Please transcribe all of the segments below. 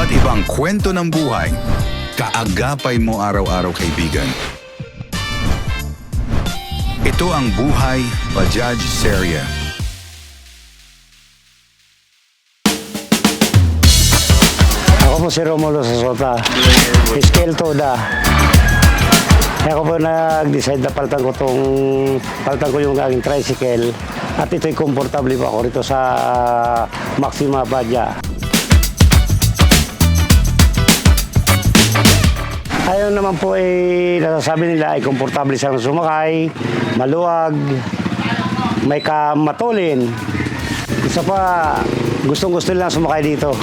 Iba't ibang kwento ng buhay. Kaagapay mo araw-araw kaibigan. Ito ang buhay Bajaj Seria. Ako po si Romulo Sasota. Scale Toda. Ako po nag-decide na palitan ko tong palitan ko yung aking tricycle at ito'y komportable pa ako rito sa Maxima Badya. Ayaw naman po eh, nasasabi nila ay komportable siyang sumakay, maluwag, may kamatulin. Isa pa, gustong gusto nila sumakay dito.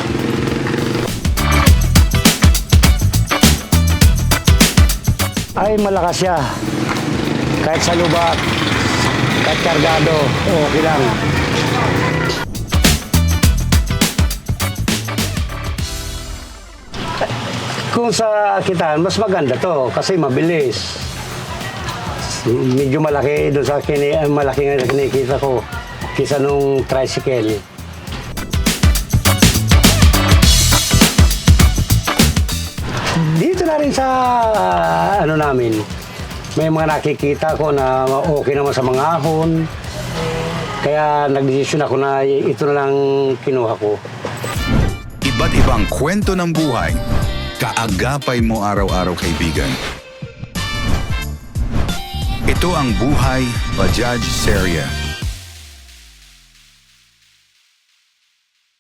Ay, malakas siya. Kahit sa lubak, kahit kargado, okay lang. Kung sa kitaan, mas maganda to kasi mabilis. Medyo malaki doon sa kini, malaki nga kinikita ko kisa nung tricycle. Dito na rin sa ano namin, may mga nakikita ko na okay naman sa mga ahon. Kaya nagdesisyon ako na ito na lang kinuha ko. Iba't ibang kwento ng buhay. Kaagapay mo araw-araw kaibigan. Ito ang buhay Bajaj Seria.